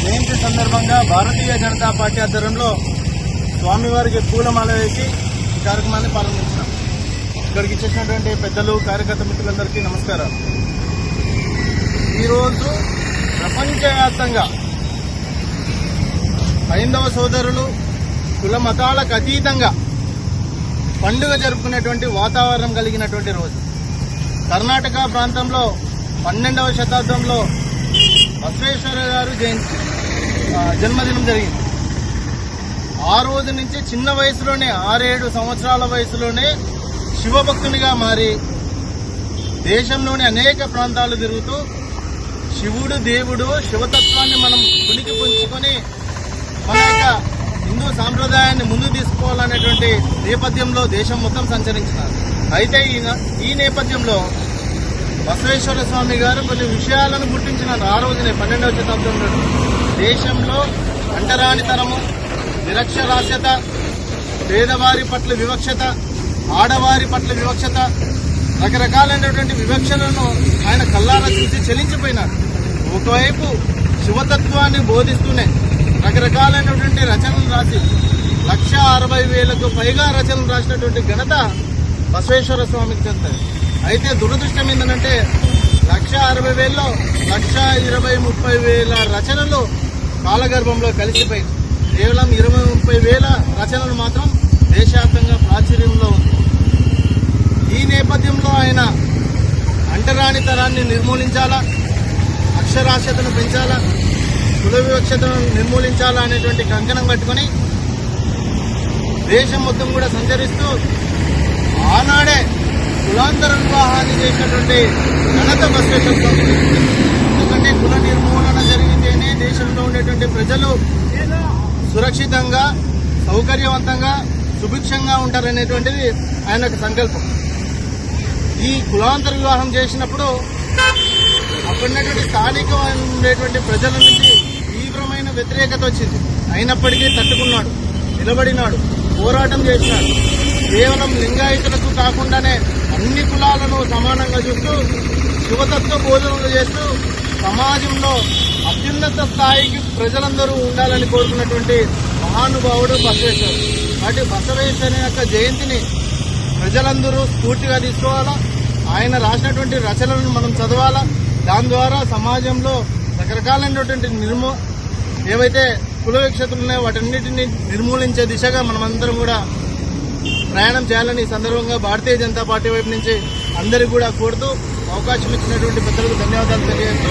దేని సందర్భంగా భారతీయ జనతా పార్టీ ఆధ్వర్యంలో స్వామివారికి పూలమాల వేసి ఈ కార్యక్రమాన్ని ప్రారంభించాం ఇక్కడికి ఇచ్చేసినటువంటి పెద్దలు కార్యకర్త మిత్రులందరికీ నమస్కారం ఈరోజు ప్రపంచవ్యాప్తంగా హైందవ సోదరులు కుల మతాలకు అతీతంగా పండుగ జరుపుకునేటువంటి వాతావరణం కలిగినటువంటి రోజు. కర్ణాటక ప్రాంతంలో పన్నెండవ శతాబ్దంలో బసవేశ్వర గారు జయంతి. జన్మదినం జరిగింది. ఆ రోజు నుంచి చిన్న వయసులోనే ఆరేడు సంవత్సరాల వయసులోనే శివభక్తునిగా మారి దేశంలోని అనేక ప్రాంతాలు తిరుగుతూ శివుడు దేవుడు శివతత్వాన్ని మనం పునికి పుంచుకొని మన యొక్క హిందూ సాంప్రదాయాన్ని ముందు తీసుకోవాలనేటువంటి నేపథ్యంలో దేశం మొత్తం సంచరించినారు. అయితే ఈ నేపథ్యంలో బసవేశ్వర స్వామి గారు కొన్ని విషయాలను గుర్తించినారు. ఆ రోజునే పన్నెండవ శతాబ్దంలో. దేశంలో అంటరానితనము నిరక్షరాస్యత పేదవారి పట్ల వివక్షత ఆడవారి పట్ల వివక్షత రకరకాలైనటువంటి వివక్షలను ఆయన కల్లారా చూసి చెలించిపోయినారు. ఒకవైపు శివతత్వాన్ని బోధిస్తూనే రకరకాలైనటువంటి రచనలు రాసి లక్ష అరవై వేలకు పైగా రచనలు రాసినటువంటి ఘనత బసవేశ్వర స్వామికి చెందుతుంది అయితే దురదృష్టం ఏంటంటే లక్ష అరవై వేలలో లక్ష ఇరవై ముప్పై వేల రచనలు కాలగర్భంలో కలిసిపోయింది. కేవలం ఇరవై ముప్పై వేల రచనలు మాత్రం దేశవ్యాప్తంగా ప్రాచుర్యంలో ఉంది. ఈ నేపథ్యంలో ఆయన అంటరాని తరాన్ని నిర్మూలించాలా? అక్షరాస్యతను పెంచాలా? కుల వివక్షతను నిర్మూలించాలా అనేటువంటి కంకణం కట్టుకొని దేశం మొత్తం కూడా సంచరిస్తూ ఆనాడే కులాంతర వివాహాన్ని చేసినటువంటి ఘనత బసవేశ్వర ఎందుకంటే కుల నిర్మూలన జరిగితేనే దేశంలో ఉండేటువంటి ప్రజలు సురక్షితంగా సౌకర్యవంతంగా సుభిక్షంగా ఉంటారనేటువంటిది ఆయన యొక్క సంకల్పం. ఈ కులాంతర వివాహం చేసినప్పుడు అప్పుడున్నటువంటి స్థానిక ఉండేటువంటి ప్రజల నుంచి తీవ్రమైన వ్యతిరేకత వచ్చింది. అయినప్పటికీ తట్టుకున్నాడు నిలబడినాడు పోరాటం చేసినాడు. కేవలం లింగాయతులకు కాకుండానే అన్ని కులాలను సమానంగా చూస్తూ శివతత్వ బోధనలు చేస్తూ సమాజంలో అత్యున్నత స్థాయికి ప్రజలందరూ ఉండాలని కోరుకున్నటువంటి మహానుభావుడు బసవేశ్వరుడు కాబట్టి బసవేశ్వరుని యొక్క జయంతిని ప్రజలందరూ స్ఫూర్తిగా తీసుకోవాలా? ఆయన రాసినటువంటి రచనలను మనం చదవాలా? దాని ద్వారా సమాజంలో రకరకాలైనటువంటి నిర్మూ ఏవైతే కుల విక్షతులు ఉన్నాయో వాటన్నిటిని నిర్మూలించే దిశగా మనమందరం కూడా ప్రయాణం చేయాలని ఈ సందర్భంగా భారతీయ జనతా పార్టీ వైపు నుంచి అందరికీ కూడా కోరుతూ అవకాశం ఇచ్చినటువంటి పెద్దలకు ధన్యవాదాలు తెలియజేస్తూ